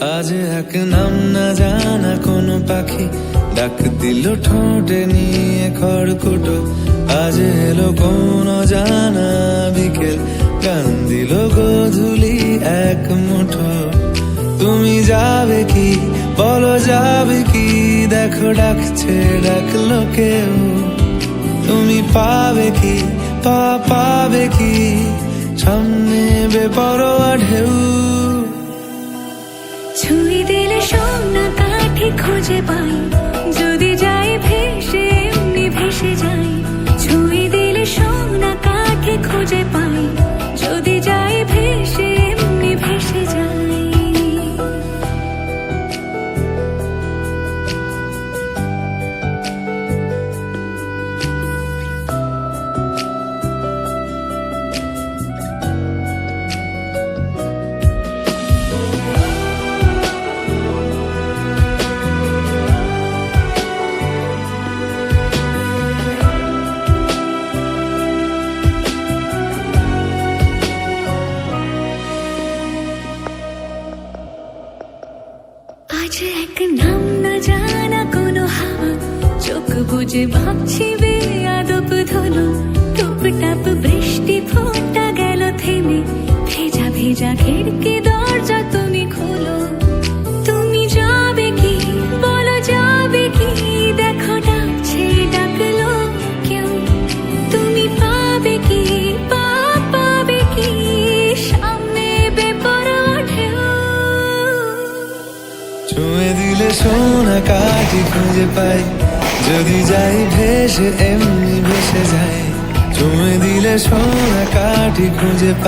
আজ এক নাম না জানা কোনো পাখি। ডাক দিল ঠোঁটে নিয়ে খড়কুটো। আজ এলো কোন জানা বিকেল। কান্দিল গোধুলি এক মুঠো। তুমি যাবে কি? বলো যাবে কি? দেখো ডাকছে ডাকলো কেউ। তুমি পাবে কি? পা পাবে কি? সামনে বেপরো ছুঁয়ে দিলে সোনা কাঠি খুঁজে পাই। আজ এক নাম না জানা কোনো হাওয়া। চোখ বুঝে ভাবছি বেয়াদব ধুলো টুপ টাপ বৃষ্টি ছুঁয়ে দিলে সোনা কাটি খুঁজে পাই। যদি যাই ভেসে, এমনি ভেসে যায়। ছুঁয়ে দিলে সোনা কাটি খুঁজে পাই।